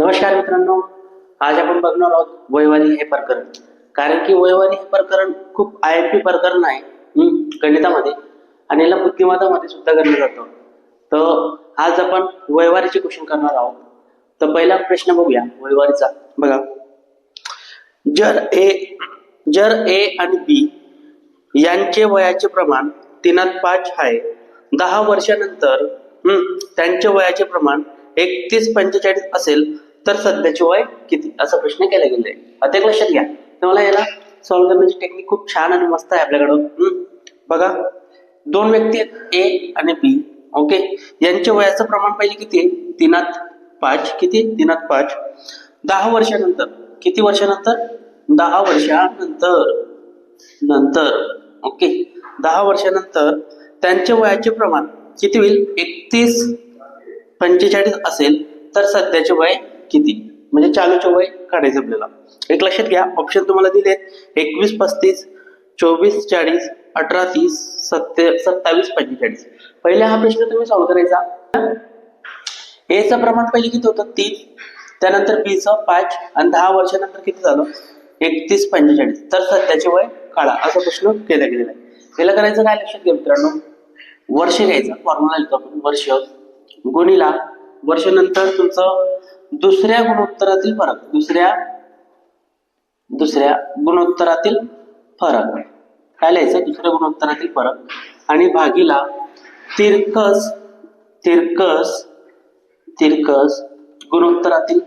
नमस्कार मित्रांनो आज आपण बघणार आहोत वैवारी हे प्रकरण. कारण की वैवारी हे प्रकरण खूप आय एम पी प्रकरण आहे गणितामध्ये आणि याला बुद्धिमत्तामध्ये सुद्धा गणलं जातं. तर आज आपण वैवारीचे क्वेश्चन करणार आहोत. तर पहिला प्रश्न बघूया वैवारीचा बघा. जर ए जर ए आणि बी यांचे वयाचे प्रमाण तीनात पाच आहे दहा वर्षानंतर हम्म, त्यांचे वयाचे प्रमाण एकतीस पंचेचाळीस असेल तर सध्याची वय किती? असा प्रश्न केला गेला आहे आता एक लक्षात घ्या. तुम्हाला याला सॉल्व्ह करण्याची टेक्निक खूप छान आणि मस्त आहे आपल्याकडं बघा. दोन व्यक्ती आहेत. ए आणि बी ओके यांच्या वयाचं प्रमाण पहिले किती आहे? तीनात पाच. किती? तीनात पाच. दहा वर्षानंतर. किती वर्षानंतर? दहा वर्षानंतर. नंतर. ओके दहा वर्षानंतर त्यांच्या वयाचे प्रमाण किती होईल? एकतीस पंचेचाळीस असेल. तर सध्याचे वय किती? म्हणजे चालूचे वय काढायचं आपल्याला. एक लक्षात घ्या ऑप्शन तुम्हाला दिले एकवीस पस्तीस चोवीस चाळीस अठरा तीस सत्ते सत्तावीस पंचेचाळीस. पहिले हा प्रश्न तुम्ही सॉल्व्ह करायचा. एचं प्रमाण पहिले किती होतं? तीन. त्यानंतर बीचं पाच आणि दहा वर्षानंतर किती झालं? एकतीस पंचेचाळीस. तर सध्याचे वय काढा. असा प्रश्न केला गेलेला आहे. याला करायचं काय लक्षात घ्या मित्रांनो? वर्ष घ्यायचं. फॉर्म्युला लिहितो आपण. वर्ष. गुणीला वर्षानंतर तुमचं दुसऱ्या गुणोत्तरातील फरक. दुसऱ्या दुसऱ्या गुणोत्तरातील फरक. काय लिहायचं? दुसऱ्या गुणोत्तरातील फरक. आणि भागीला तिरकस तिरकस तिरकस गुणोत्तरातील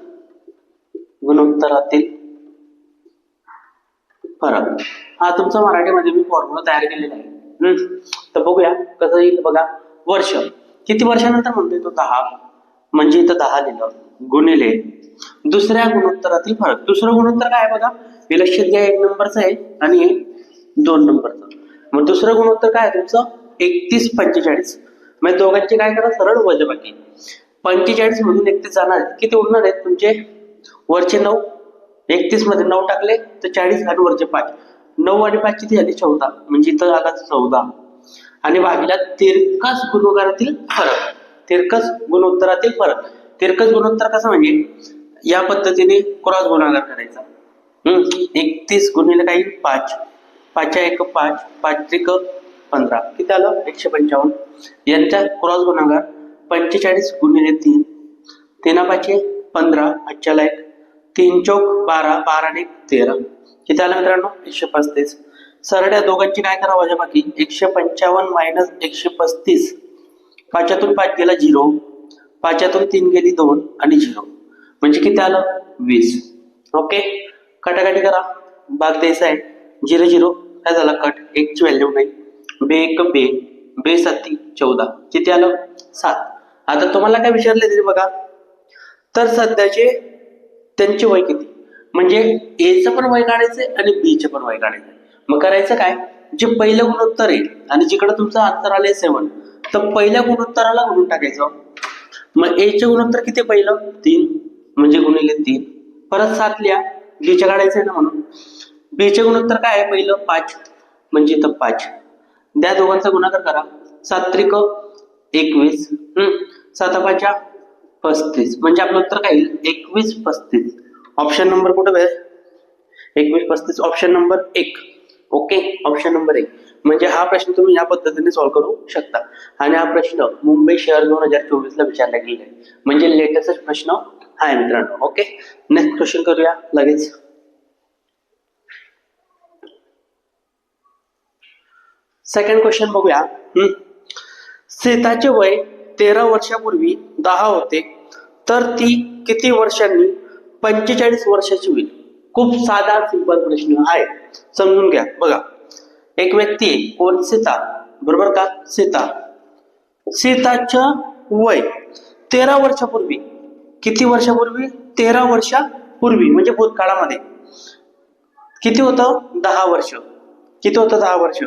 गुणोत्तरातील फरक. हा तुमचा मराठीमध्ये मी फॉर्म्युला तयार केलेला आहे. तर बघूया कसं येईल बघा. वर्ष. किती वर्षानंतर म्हणतोय तो दहा? म्हणजे इथं दहा लिहिलं. गुणिले. दुसऱ्या गुणोत्तरातील फरक. दुसरं गुणोत्तर काय आहे बघा? हे लक्षात घ्या एक नंबरचं आहे आणि दोन नंबरचं. मग दुसरं गुणोत्तर काय आहे तुमचं? एकतीस पंचेचाळीस. म्हणजे दोघांचे काय करा? सरळ वजबाकी. पंचेचाळीस मधून एकतीस जाणार आहेत. किती उरणार आहेत तुमचे? वरचे नऊ. एकतीसमध्ये नऊ टाकले तर चाळीस आणि वरचे पाच. नऊ आणि पाच किती झाले? चौदा. म्हणजे इथं आला चौदा. आणि भागीला तिरकस गुणोत्तरातील फरक. तिरकस गुणोत्तरातील फरक. तिरकस गुणोत्तर कसं म्हणजे या पद्धतीने क्रॉस गुणाकार करायचा. हम्म. एकतीस गुणिले काही पाच. पाचच्या एक पाच पाच पंधरा. किती आलं? एकशे पंचावन्न. यांचा क्रॉस गुणाकार पंचेचाळीस गुणिले तीन. तीना पाचशे पंधरा पाचच्याला एक. तीन चौक बारा बारा आणि एक तेरा. किती आलं मित्रांनो? एकशे पस्तीस. सरड्या दोघांची काय करा वजा बाकी? एकशे पंचावन्न मायनस एकशे पस्तीस. पाच्यातून पाच गेला झिरो पाचातून तीन गेली दोन आणि झिरो. म्हणजे किती आलं? वीस. ओके? कटाकटी करा. भाग द्यायचा आहे. Zero zero. काय झाला? कट. एकची व्हॅल्यू नाही. बे एक बे बे सत्ती चौदा. किती आलं? सात. आता तुम्हाला काय विचारले तरी बघा. तर सध्याचे त्यांचे वय किती? म्हणजे एचं पण वय काढायचंय आणि बीचं पण वय काढायचंय. मग करायचं काय? जे पहिलं गुणोत्तर आहे आणि जिकडं तुमचं अंतर आले सेवन तर पहिल्या गुणोत्तराला गुणून टाकायचं. मग एचे गुणोत्तर किती पहिलं? तीन. म्हणजे गुणिले तीन. परत सात लिहा. बीचे काढायचं आहे ना म्हणून. बीचे गुणोत्तर काय आहे पहिलं? पाच. म्हणजे इथं पाच. द्या दोघांचा गुणाकार करा. सात त्रिक एकवीस. हम्म. सात पाच्या पस्तीस. म्हणजे आपलं उत्तर काय येईल? एकवीस पस्तीस. ऑप्शन नंबर कुठं एकवीस पस्तीस. ऑप्शन नंबर एक. ओके ऑप्शन नंबर एक. म्हणजे हा प्रश्न तुम्ही या पद्धतीने सॉल्व्ह करू शकता. आणि हा प्रश्न मुंबई शहर दोन हजार चोवीस ला विचारला गेलेला आहे म्हणजे लेटेस्ट प्रश्न हा आहे मित्रांनो ओके नेक्स्ट क्वेश्चन करूया लगेच. सेकंड क्वेश्चन बघूया. हम्म. सीताचे वय तेरा वर्षापूर्वी दहा होते तर ती किती वर्षांनी? पंचेचाळीस वर्षाची होईल. खूप साधा सिंपल प्रश्न आहे. समजून घ्या. बघा. एक व्यक्ती कोण? सीता. बरोबर का? सीता. सीताच्या वय तेरा वर्षापूर्वी. किती वर्षापूर्वी? तेरा वर्षापूर्वी म्हणजे भूतकाळामध्ये. किती होतं? दहा वर्ष. किती होतं दहा वर्ष?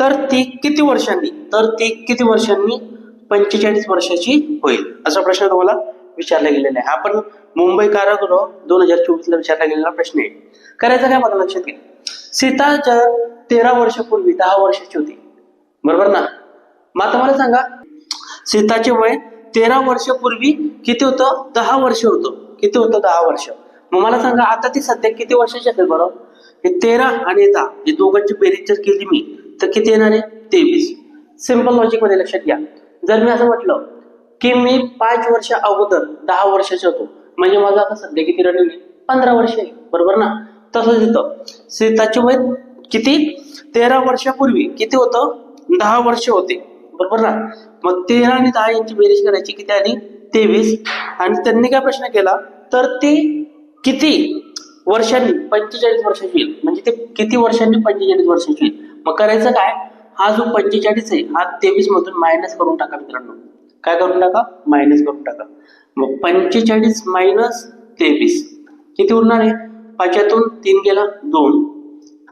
तर ती किती वर्षांनी? तर ती किती वर्षांनी? पंचेचाळीस वर्षाची होईल. असा प्रश्न तुम्हाला विचारला गेलेला आहे. आपण मुंबई कारागृह दोन हजार चोवीसला विचारला गेलेला प्रश्न आहे. करायचा काय मला लक्षात घ्या सीताच्या तेरा वर्षापूर्वी दहा वर्षाची होती. बरोबर ना? मग आता मला सांगा सीताचे वय तेरा वर्षापूर्वी किती होतं? दहा वर्ष होतं. किती होतं? दहा वर्ष. मग मला सांगा आता ती सध्या किती वर्षाची असेल बरं? हे तेरा आणि दहा हे दोघांची बेरीज जर केली मी तर किती येणार आहे? तेवीस. सिंपल लॉजिकमध्ये लक्षात घ्या. जर मी असं म्हटलं की मी पाच वर्ष अगोदर दहा वर्षाचे होतो म्हणजे माझं आता सध्या किती रनिंग आहे? पंधरा वर्ष आहे. बरोबर ना? तसंच इथं सीताचे वय किती? तेरा वर्षापूर्वी किती होतं? दहा वर्ष होते. बरोबर ना? मग तेरा आणि दहा यांची बेरीज करायची किती आली तेवीस. आणि त्यांनी काय प्रश्न केला? तर ते किती वर्षांनी? पंचेचाळीस वर्षाची येईल. म्हणजे ते किती वर्षांनी पंचेचाळीस वर्षाची येईल? मग करायचं काय? हा जो पंचेचाळीस आहे हा तेवीस मधून मायनस करून टाका मित्रांनो. काय करून टाका? मायनस करून टाका. मग पंचेचाळीस मायनस तेवीस. किती उरणार आहे? पाच्यातून तीन गेला दोन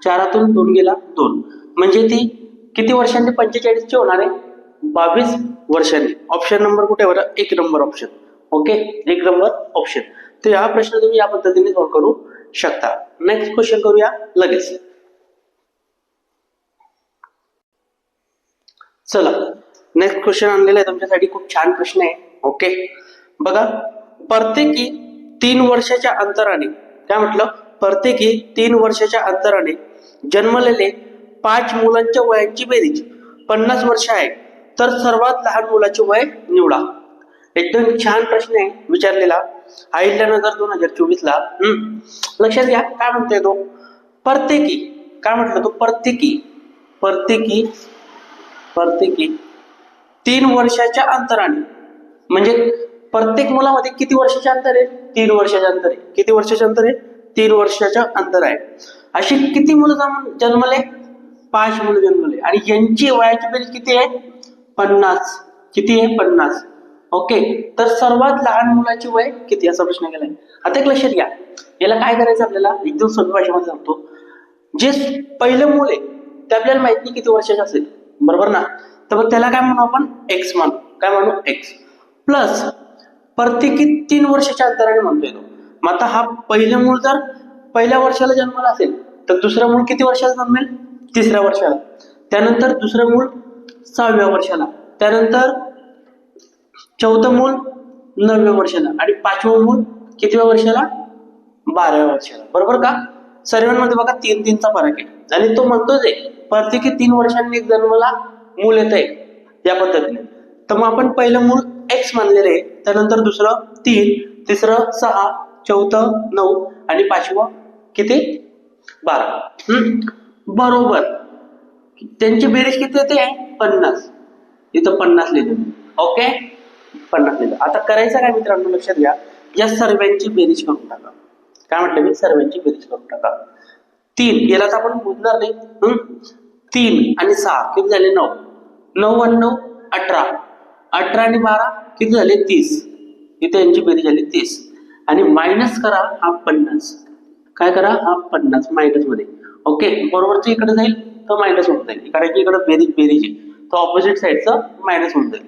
चारातून दोन गेला दोन. म्हणजे ती किती वर्षांनी पंचेचाळीसची होणार आहे? बावीस वर्षांनी. ऑप्शन नंबर कुठे बरं? एक नंबर ऑप्शन ओके एक नंबर ऑप्शन तर हा प्रश्न तुम्ही या पद्धतीने सॉल्व्ह करू शकता. नेक्स्ट क्वेश्चन करूया. लगेच. चला. नेक्स्ट क्वेश्चन आणलेला आहे. तुमच्यासाठी खूप छान प्रश्न आहे. ओके बघा. प्रत्येकी तीन वर्षाच्या अंतराने काय म्हटलं? प्रत्येकी तीन वर्षाच्या अंतराने जन्मलेले पाच मुलांच्या वयांची बेरीज पन्नास वर्ष आहे. तर सर्वात लहान मुलाचे वय निवडा. एकदम छान प्रश्न आहे विचारलेला. अहिल्यानगर दोन हजार चोवीस ला हम्म. लक्षात घ्या काय म्हणतोय तो? प्रत्येकी काय म्हटलं तो? प्रत्येकी प्रत्येकी प्रत्येकी तीन वर्षाच्या अंतराने म्हणजे प्रत्येक मुलामध्ये किती वर्षाचे अंतर आहे? तीन वर्षाचे अंतर आहे. किती वर्षाचे अंतर आहे? तीन वर्षाच्या अंतर आहे. अशी किती मुलं जन्मले? पाच मुलं जन्मले. आणि यांची वयाची बेरीज किती आहे? पन्नास. किती आहे? पन्नास. ओके. तर सर्वात लहान मुलाची वय किती? असा प्रश्न केलाय. आता एक लक्षात घ्या. याला काय करायचं आपल्याला? एकदम सोपी भाषेमध्ये सांगतो. जे पहिलं मूल आहे ते आपल्याला माहीत नाही किती वर्षाचे असेल. बरोबर ना? तर मग त्याला काय म्हणू आपण? एक्स म्हणू. काय म्हणू? एक्स प्लस प्रत्येकी तीन वर्षाच्या अंतराने म्हणतोय तो. मग आता हा पहिलं मूल जर पहिल्या वर्षाला जन्माला असेल तर दुसरं मूल किती वर्षाला जन्मेल? तिसऱ्या वर्षाला. त्यानंतर दुसरं मूल सहाव्या वर्षाला. त्यानंतर चौथं मूल नवव्या वर्षाला. आणि पाचवं मूल कितव्या वर्षाला? बाराव्या वर्षाला. बरोबर का? सर्वांमध्ये बघा तीन तीनचा फरक आहे. आणि तो म्हणतोच आहे प्रत्येकी तीन वर्षांनी एक जन्माला मूल येत आहे या पद्धतीने. तर मग आपण पहिलं मूल एक्स मानलेलं आहे. त्यानंतर दुसरं तीन तिसरं सहा चौथं नऊ आणि पाचवं किती? बारा. हम्म. बरोबर. त्यांची बेरीज किती होते? पन्नास. इथं पन्नास लिहिलं. ओके? पन्नास लिहिलं. आता करायचं काय मित्रांनो? लक्षात घ्या. या सर्वांची बेरीज करून टाका. काय म्हटलं मी? सर्वांची बेरीज करून टाका. तीन. याला तर आपण बुजणार नाही. हम्म? तीन आणि सहा. किती झाले? नऊ. नऊ आणि नऊ अठरा. अठरा आणि बारा? किती झाले? तीस. इथे यांची बेरीज झाली तीस. आणि मायनस करा हा पन्नास. काय करा? हा पन्नास मायनसमध्ये. ओके बरोबरच इकडे जाईल तर मायनस होऊन जाईल. कारण की इकडे बेरीज बेरीज आहे. तर ऑपोजिट साईडचं मायनस होऊन जाईल.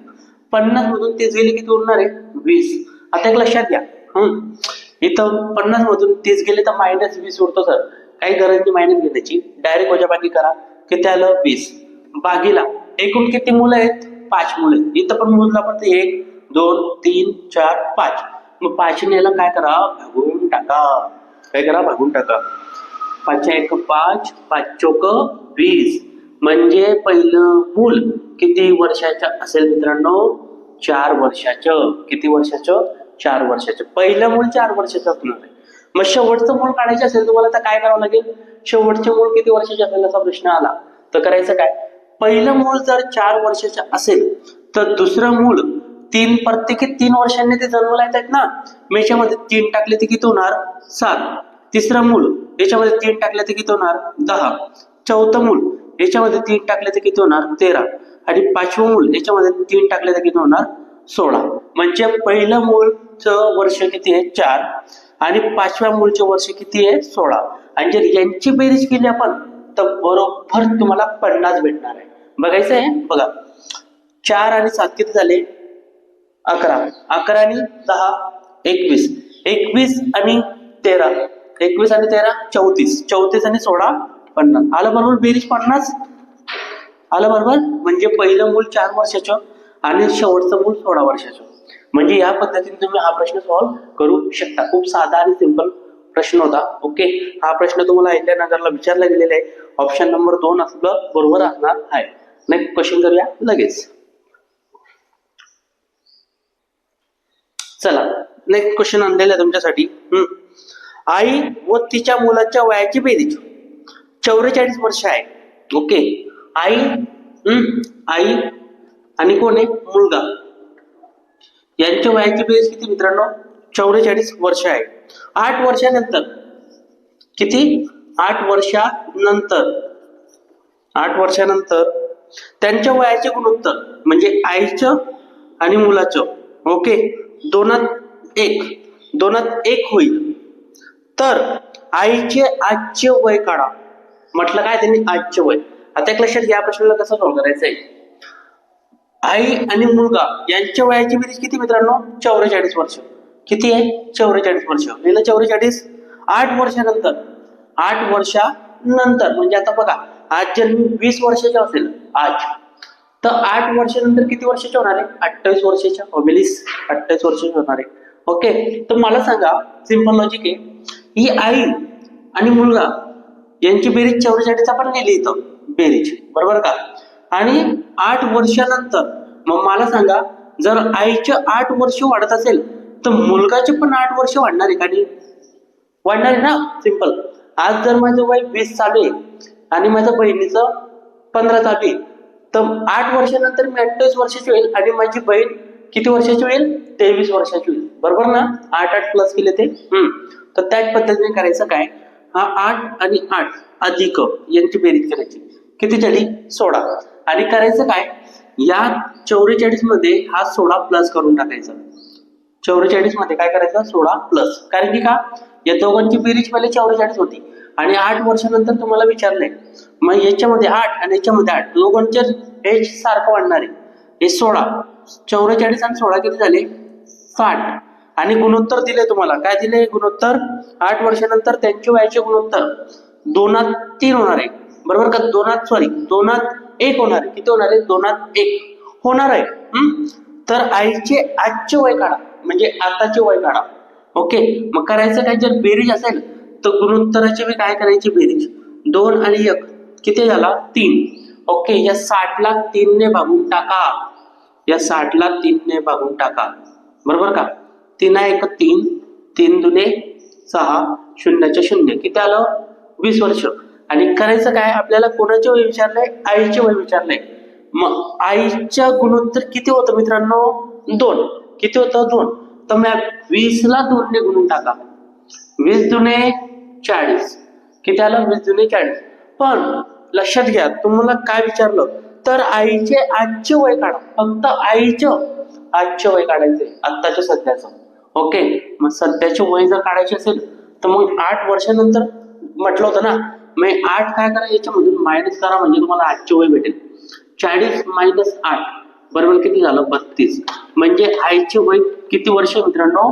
पन्नास मधून तीस गेले किती उरणार आहे? वीस. आता एक लक्षात घ्या. हम्म इथं पन्नास मधून तीस गेले तर मायनस वीस उरतो सर काही गरज नाही मायनस घेण्याची. डायरेक्ट वजाबाकी करा. किती आलं? वीस. बागीला एकूण किती मुलं आहेत? पाच मुलं आहेत. इथं पण मुलं पण ते एक दोन तीन चार पाच. मग पाचनेला याला काय करा? भागून टाका. काय करा? भागून टाका. पाचच्या एक पाच पाच चोक वीस. म्हणजे पहिलं मूल किती वर्षाचं असेल मित्रांनो? चार वर्षाचं. किती वर्षाचं? चार वर्षाचं. पहिलं मूल चार वर्षाचं असणार आहे. मग शेवटचं मूल काढायचं असेल तुम्हाला तर काय करावं लागेल? शेवटचे मूल किती वर्षाचे असेल असा प्रश्न आला. तर करायचं काय? पहिलं मूल जर चार वर्षाचं असेल तर दुसरं मूल तीन प्रत्येकी तीन वर्षांनी ते जन्माला येत आहेत ना? मग याच्यामध्ये तीन टाकले ते किती होणार? सात. तिसरं मूल याच्यामध्ये तीन टाकले तर किती होणार? दहा. चौथं मूल याच्यामध्ये तीन टाकले तर किती होणार? तेरा. आणि पाचवं मूल याच्यामध्ये तीन टाकले तर किती होणार? सोळा. म्हणजे पहिलं मूलचं वर्ष किती आहे? चार. आणि पाचव्या मूलचे वर्ष किती आहे? सोळा. आणि जर यांची बेरीज केली आपण तर बरोबर तुम्हाला पन्नास भेटणार आहे. बघायचं आहे बघा. चार आणि सात किती झाले? अकरा. अकरा आणि दहा एकवीस. एकवीस आणि तेरा. एकवीस आणि तेरा चौतीस. चौतीस आणि सोळा पन्नास. आलं बरोबर बेरीज पन्नास? आलं बरोबर? म्हणजे पहिलं मूल चार वर्षाचं आणि शेवटचं मूल सोळा वर्षाचं. म्हणजे या पद्धतीने तुम्ही हा प्रश्न सॉल्व्ह करू शकता. खूप साधा आणि सिंपल प्रश्न होता. ओके? हा प्रश्न तुम्हाला अहिल्या नगरला विचारला गेलेला आहे. ऑप्शन नंबर दोन असलं बरोबर असणार आहे. नेक्स्ट क्वेश्चन करूया. लगेच. चला नेक्स्ट क्वेश्चन आणलेला आहे तुमच्यासाठी. आई व तिच्या मुलाच्या वयाची बेरीज. चौवेचाळीस वर्ष आहे. ओके आई हम्म, आई आणि कोण आहे? मुलगा. यांच्या वयाची बेरीज किती मित्रांनो? चौवेचाळीस वर्ष आहे. आठ वर्षानंतर. किती? आठ वर्षानंतर. आठ वर्षानंतर. त्यांच्या वयाचे गुणोत्तर म्हणजे आईचं आणि मुलाचं. ओके दोनात एक दोनात एक होईल. तर आईचे आजचे वय काढा. म्हटलं काय त्यांनी? आजचे वय. आता एक लक्षात या प्रश्नाला कसं सॉल्व्ह करायचं आहे आई आणि मुलगा यांच्या वयाची बेरीज किती मित्रांनो? चौवेचाळीस वर्ष. किती आहे? चौवेचाळीस वर्ष. लिहिलं चौवेचाळीस आठ वर्षानंतर. आठ वर्षानंतर. म्हणजे आता बघा आज जर मी वीस वर्षाचा असेल. आज. तर आठ वर्षानंतर किती वर्षाचे होणार आहे? अठ्ठावीस वर्षाच्या फॅमिलीस अठ्ठावीस वर्षाचे होणार आहे. ओके तर मला सांगा सिंपल लॉजिक आहे. ही आई आणि मुलगा यांची बेरीज चौवेचाळीस आपण लिहिली इथं बेरीज बरोबर का? आणि आठ वर्षानंतर मग मला सांगा जर आईचे आठ वर्ष वाढत असेल तर मुलगाचे पण आठ वर्ष वाढणार आहे का वाढणार आहे ना? सिंपल आज जर माझं वय वीस चालू आहे आणि माझ्या बहिणीचं पंधरा चालू आहे तर आठ वर्षानंतर मी अठ्ठावीस वर्षाची होईल आणि माझी बहीण किती वर्षाची होईल? तेवीस वर्षाची होईल. बरोबर ना? आठ आठ प्लस केले ते. हम्म. तर त्याच पद्धतीने करायचं काय? हा आठ आणि आठ अधिक यांची बेरीज करायची. किती झाली सोळा. आणि करायचं काय? या चौवेचाळीसमध्ये हा सोळा प्लस करून टाकायचा. चौवेचाळीसमध्ये काय करायचं? सोळा प्लस कारण की का? या दोघांची बेरीज पहिले चौवेचाळीस होती. आणि आठ वर्षानंतर तुम्हाला विचारलंय मग याच्यामध्ये आठ आणि याच्यामध्ये आठ. दोघांचे एज सारखं वाढणार आहे. हे सोळा. चौवेचाळीस आणि सोळा किती झाले? साठ. आणि गुणोत्तर दिले तुम्हाला. काय दिले? गुणोत्तर. आठ वर्षानंतर त्यांचे वयाचे गुणोत्तर. दोनात तीन होणार आहे. बरोबर का? दोनात सॉरी दोनात एक होणार आहे. किती होणार आहे? दोनात एक. होणार आहे. हम्म? तर आईचे आजचे वय काढा. म्हणजे आताचे वय काढा. ओके? मग करायचं काय? जर बेरीज असेल तर गुणोत्तराची मी काय करायची? बेरीज. दोन आणि एक. किती झाला? तीन. ओके या साठला तीनने भागून टाका. या साठला तीनने भागून टाका. बरोबर का? तीन एक तीन. तीन दुने सहा शून्याचे शून्य. किती आलं? वीस वर्ष. आणि करायचं काय? आपल्याला कोणाचे वय विचारलंय? आईचे वय विचारलंय. मग आईच्या गुणोत्तर किती होतं मित्रांनो? दोन. किती होतं? दोन. तर मग वीसला दोनने गुणून टाका. वीस दुने चाळीस. किती आलं? वीस दुने चाळीस. पण लक्षात घ्या तुम्हाला काय विचारलं? तर आईचे आजचे वय काढा. फक्त आईचं आजचे वय काढायचे आत्ताच्या सध्याचं. ओके? मग सध्याचे वय जर काढायचे असेल तर मग आठ वर्षानंतर म्हटलं होतं ना मग आठ काय करा याच्यामधून मायनस करा म्हणजे तुम्हाला आजचे वय भेटेल. चाळीस मायनस आठ बरोबर किती झालं? बत्तीस. म्हणजे आईचे वय किती वर्ष मित्रांनो?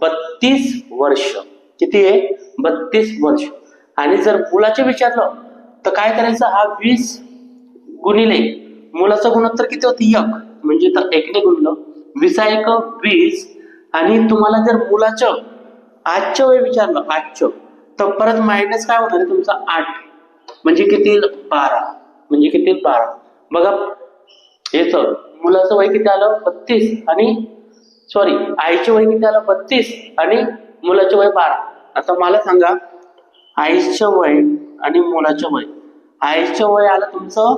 बत्तीस वर्ष. किती आहे? बत्तीस वर्ष. आणि जर मुलाचे विचारलं तर काय करायचं? हा वीस गुणिले मुलाचं गुणोत्तर किती होतं? एक. म्हणजे तर एकने गुणलं. वीसा एक वीस. आणि तुम्हाला जर मुलाचं आजचं वय विचारलं आजचं तर परत मायनस काय होणार आहे तुमचा? आठ. म्हणजे किती? बारा. म्हणजे किती? बारा. बघा हेच मुलाचं वय किती आलं? बत्तीस. आणि सॉरी आईचे वय किती आलं? बत्तीस. आणि मुलाचे वय बारा. आता मला सांगा आईचं वय आणि मुलाचं वय. आईचं वय आलं तुमचं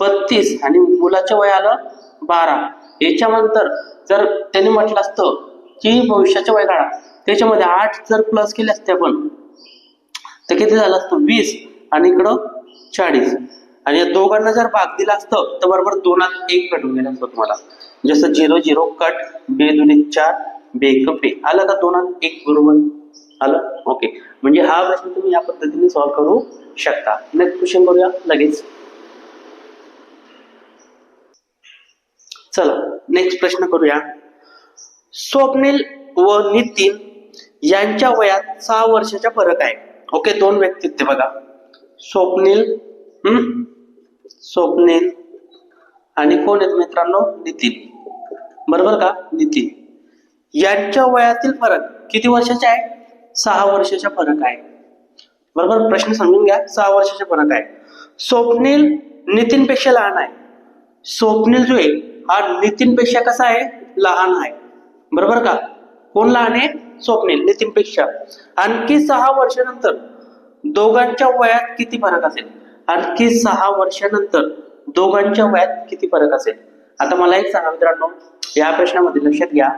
बत्तीस आणि मुलाचं वय आलं बारा. याच्यानंतर जर त्यांनी म्हटलं असतं की भविष्याच्या वय काढा त्याच्यामध्ये आठ जर प्लस केले असते आपण तर किती झालं असतं? वीस आणि इकडं चाळीस. आणि या दोघांना जर भाग दिला असतं तर बरोबर दोनात एक कट गेला असतं तुम्हाला. जसं झिरो झिरो कट बे दुने चार बे कपे आलं का दोनात एक बरोबर? आलं? ओके म्हणजे हा प्रश्न तुम्ही या पद्धतीने सॉल्व्ह करू शकता. नेक्स्ट क्वेश्चन करूया लगेच. चला नेक्स्ट प्रश्न करूया. स्वप्नील व नितीन यांच्या वयात सहा वर्षाचा फरक आहे. ओके दोन व्यक्ती ते बघा. स्वप्नील हम्म? स्वप्नील. आणि कोण आहेत मित्रांनो? नितीन. बरोबर का? नितीन. यांच्या वयातील फरक किती वर्षाचे आहे? सहा वर्षाचा फरक आहे. बरोबर? प्रश्न समजून घ्या सहा वर्षाचा फरक आहे. स्वप्नील नितीन पेक्षा लहान आहे. स्वप्नील जो आहे हा नितीन पेक्षा कसा आहे? लहान आहे. बरोबर का? कोण लहान आहे? स्वप्नील नितीन पेक्षा आणखी सहा वर्षानंतर दोघांच्या वयात किती फरक असेल? आणखी सहा वर्षानंतर दोघांच्या वयात किती फरक असेल? आता मला एक सांगा मित्रांनो या प्रश्नामध्ये लक्षात घ्या.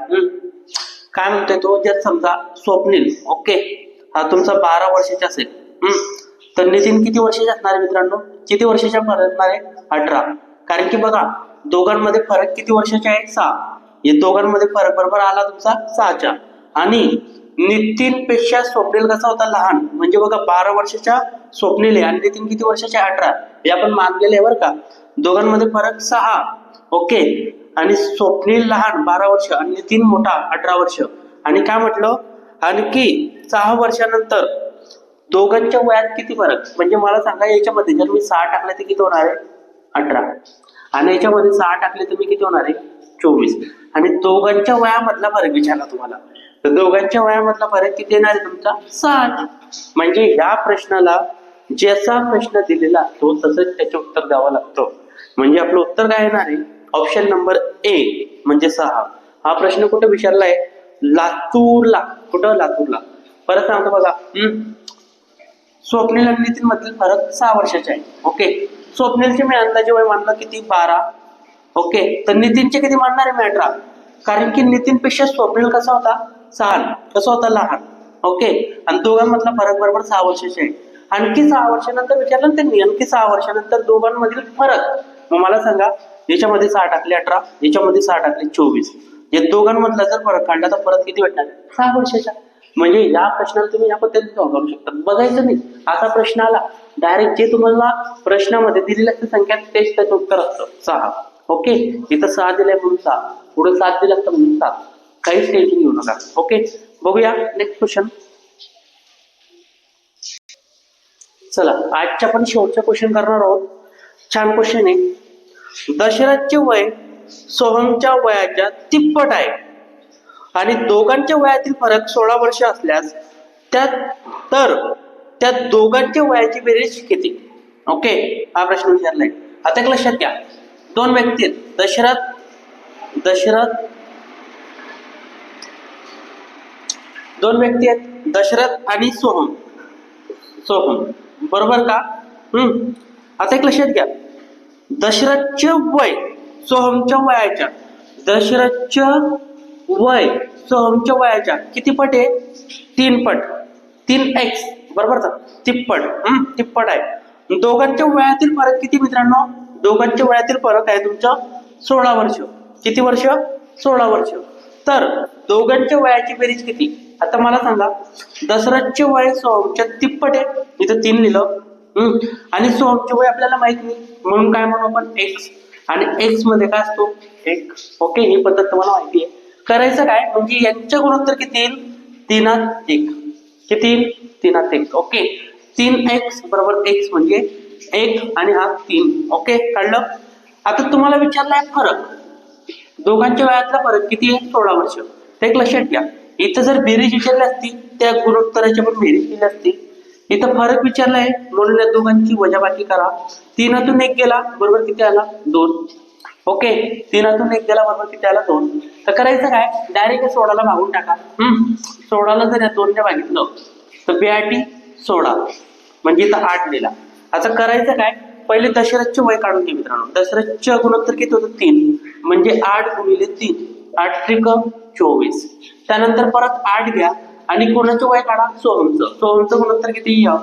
काय म्हणतोय तो? जर समजा स्वप्नील. ओके हा तुमचा बारा वर्षाचा असेल. हम्म. तर नितीन किती वर्षाचे असणार आहे मित्रांनो? किती वर्षाच्या फरक असणार आहे? अठरा. कारण की बघा दोघांमध्ये फरक किती वर्षाचे आहे? सहा. या दोघांमध्ये फरक बरोबर आला तुमचा सहाच्या आणि नितीन पेक्षा स्वप्नील कसा होता? लहान. म्हणजे बघा बारा वर्षाच्या स्वप्नील आहे आणि नितीन किती वर्षाचे अठरा. हे आपण मानलेले आहे बरं का? दोघांमध्ये फरक सहा. ओके आणि स्वप्नील लहान बारा वर्ष आणि नितीन मोठा अठरा वर्ष. आणि काय म्हटलं? आणखी सहा वर्षानंतर दोघांच्या वयात किती फरक? म्हणजे मला सांगा याच्यामध्ये जर मी सहा टाकले तर किती होणार आहे? अठरा. आणि याच्यामध्ये सहा टाकले तर मी किती होणार आहे? चोवीस. आणि दोघांच्या वयामधला फरक विचारला तुम्हाला. तर दोघांच्या वयामधला फरक किती येणार आहे तुमचा? साठ. म्हणजे ह्या प्रश्नाला जसा प्रश्न दिलेला तो तसंच त्याचे उत्तर द्यावं लागतं. म्हणजे आपलं उत्तर काय येणार आहे? ऑप्शन नंबर ए म्हणजे सहा. हा प्रश्न कुठे विचारला आहे लातूरला. कुठं? लातूरला. परत सांगतो बघा. स्वप्नील आणि नितीन मधील फरक सहा वर्षाचे आहे. ओके? स्वप्नीलचे मी अंदाजे वय मानलं किती? बारा. ओके? तर नितीनचे किती मानणार आहे? मी अठरा. कारण की नितीन पेक्षा स्वप्नील कसा होता? सहा कसा होता? लहान. ओके? आणि दोघांमधला फरक बरोबर सहा वर्षाचे आहे. आणखी सहा वर्षानंतर विचारलं त्यांनी आणखी सहा वर्षानंतर दोघांमधील फरक. मग मला सांगा याच्यामध्ये सहा टाकले अठरा याच्यामध्ये सहा टाकले चोवीस. या दोघांमधला जर फरक काढला तर परत किती भेटणार? सहा वर्षाचा. म्हणजे या प्रश्नाला तुम्ही या पद्धतीने करू शकता. बघायचं नाही. असा प्रश्न आला. डायरेक्ट जे तुम्हाला प्रश्नामध्ये दिलेली असते संख्या तेच त्याचं उत्तर असतं. सहा. ओके? इथं सहा दिलंय म्हणून सहा. पुढे सात दिलं असतं म्हणून सात. काहीच टेन्शन घेऊ नका. ओके? बघूया नेक्स्ट क्वेश्चन चला. आजच्या पण शेवटचा क्वेश्चन करणार आहोत. छान क्वेश्चन आहे. दशरथचे वय सोहमच्या वयाच्या तिप्पट आहे. आणि दोघांच्या वयातील फरक सोळा वर्ष असल्यास त्यात तर त्या दोघांच्या वयाची बेरीज किती? ओके हा प्रश्न विचारलाय. आता एक लक्षात घ्या. दोन व्यक्ती आहेत. दशरथ दशरथ दोन व्यक्ती आहेत. दशरथ आणि सोहम. सोहम. बरोबर का? हम्म. आता एक लक्षात घ्या. दशरथचे वय सोहमच्या वयाच्या. दशरथचं वय सोहमच्या वयाच्या. किती पट आहे? तीन पट. तीन एक्स बरोबर का तिप्पट. हम्म तिप्पट आहे. दोघांच्या वयातील फरक किती मित्रांनो? दोघांच्या वयातील फरक आहे तुमचं सोळा वर्ष. किती वर्ष? सोळा वर्ष. तर दोघांच्या वयाची बेरीज किती? आता मला सांगा. दशरथचे वय सोहमच्या तिप्पट आहे. इथं तीन लिहिलं. हम्म आणि सोहमचे वय आपल्याला माहीत नाही. म्हणून काय म्हणू आपण? एक्स आणि एक्समध्ये काय असतो? एक ओके ही पद्धत तुम्हाला माहिती आहे. करायचं काय? म्हणजे यांच्या गुणोत्तर किती येईल? तीनात एक. किती तीनात एक. ओके तीन एक्स बरोबर एक्स म्हणजे एक आणि हा तीन. ओके काढलं? आता तुम्हाला विचारलाय फरक. दोघांच्या वयातला फरक किती आहे? सोळा वर्ष. ते एक लक्षात घ्या. इथं जर बेरीज विचारली असती त्या गुणोत्तराची पण बेरीज केली असती. इथं फरक विचारलाय. म्हणून या दोघांची वजाबाकी करा. तीनातून एक गेला बरोबर किती आला? दोन. ओके तीनातून एक गेला बरोबर किती आला? दोन. तर करायचं काय? डायरेक्ट सोळाला भागून टाका. हम्म. सोळाला जर या दोनच्या भागितलं तर बेआटी सोळा म्हणजे इथं आठ दिला आता करायचं काय? पहिले दशरथचे वय काढून घे मित्रांनो. दशरथच्या गुणोत्तर किती होतं? तीन. म्हणजे आठ गुणिले तीन. आठ त्रिक चोवीस. त्यानंतर परत आठ घ्या. आणि कोणाचं वय काढा? सोहमचं. सोहमचं गुणोत्तर किती या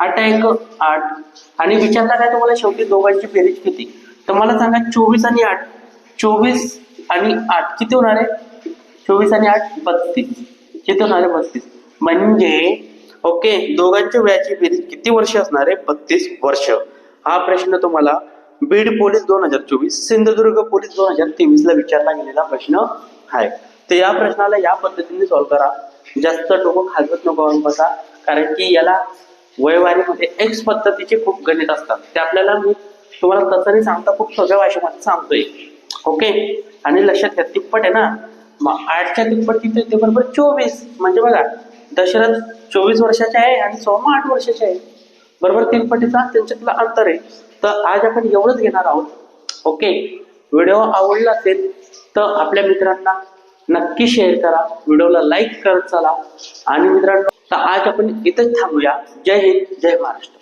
आठ एक आठ. आणि विचारला काय तुम्हाला शेवटी दोघांची बेरीज किती? तर मला सांगा चोवीस आणि आठ. चोवीस आणि आठ. किती होणार आहे? चोवीस आणि आठ बत्तीस. किती होणार आहे? बत्तीस. म्हणजे ओके दोघांच्या वयाची बेरीज किती वर्ष असणार आहे? बत्तीस वर्ष. हा प्रश्न तुम्हाला बीड पोलीस दोन हजार चोवीस सिंधुदुर्ग पोलीस दोन हजार तेवीस ला विचारला गेलेला प्रश्न आहे. तर या प्रश्नाला या पद्धतीने सॉल्व्ह करा. जास्त डोकं खाजवत नको बसा. कारण की याला वयवारीमध्ये एक्स पद्धतीचे खूप गणित असतात. ते आपल्याला मी तुम्हाला तसं नाही सांगता खूप सगळ्या भाषेमध्ये सांगतोय. ओके आणि लक्षात घ्या तिप्पट आहे ना? मग आठच्या तिप्पट किती ते बरोबर चोवीस. म्हणजे बघा दशरथ चोवीस वर्षाचे आहे आणि सोमा आठ वर्षाचे आहे. बरोबर तिप्पटीचा पटीचा त्यांच्यातलं अंतर आहे. तर आज आपण एवढंच घेणार आहोत. ओके व्हिडिओ आवडला असेल तर आपल्या मित्रांना नक्की शेअर करा. व्हिडिओला लाईक करत चला. आणि मित्रांनो तर आज आपण इथंच थांबूया. जय हिंद जय महाराष्ट्र.